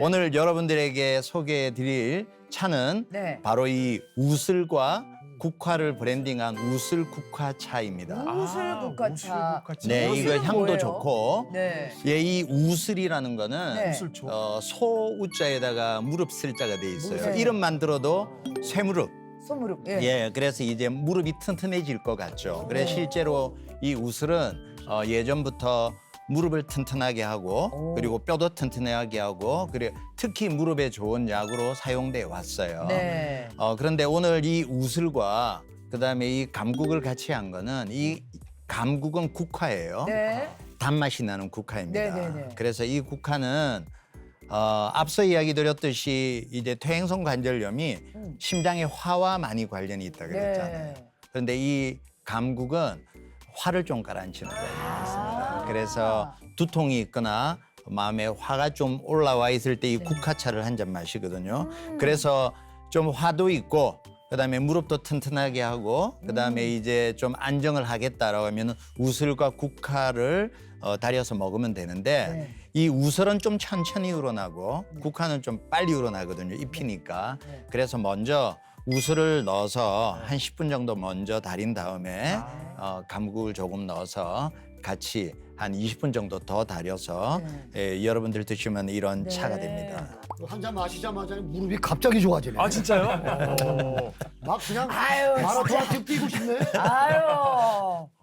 오늘 여러분들에게 소개해드릴 차는 네. 바로 이 우슬과 국화를 브랜딩한 우슬 국화 차입니다. 우슬 국화차. 네, 이거 우슬은 향도 뭐예요? 좋고, 네. 예, 이 우슬이라는 거는 네. 어, 소우자에다가 무릎 슬자가 돼 있어요. 네. 이름만 들어도 쇠무릎. 소무릎. 예. 예, 그래서 이제 무릎이 튼튼해질 것 같죠. 그래 네. 실제로 이 우슬은 어, 예전부터 무릎을 튼튼하게 하고 오. 그리고 뼈도 튼튼하게 하고 그래 특히 무릎에 좋은 약으로 사용돼 왔어요. 네. 어, 그런데 오늘 이 우슬과 그다음에 이 감국을 같이 한 거는 이 감국은 국화예요. 네. 단맛이 나는 국화입니다. 네 네 네. 그래서 이 국화는 어, 앞서 이야기 드렸듯이 이제 퇴행성 관절염이 음. 심장의 화와 많이 관련이 있다 그랬잖아요. 네. 그런데 이 감국은 화를 좀 가라앉히는 거예요. 아. 그래서 두통이 있거나 마음에 화가 좀 올라와 있을 때이 네. 국화차를 한 잔 마시거든요. 음. 그래서 좀 화도 있고 그다음에 무릎도 튼튼하게 하고 그다음에 음. 이제 좀 안정을 하겠다라고 하면 우슬과 국화를 어, 달여서 먹으면 되는데 네. 이 우슬은 좀 천천히 우러나고 국화는 좀 빨리 우러나거든요. 잎이니까. 네. 그래서 먼저 우슬을 넣어서 한 10분 정도 먼저 달인 다음에 아. 어, 감국을 조금 넣어서 같이 한 20분 정도 더 달여서 예, 여러분들 드시면 이런 네. 차가 됩니다. 한 잔 마시자마자 무릎이 갑자기 좋아지네. 아 진짜요? 막 그냥 아유, 마라톤 뛰고 싶네. 아유.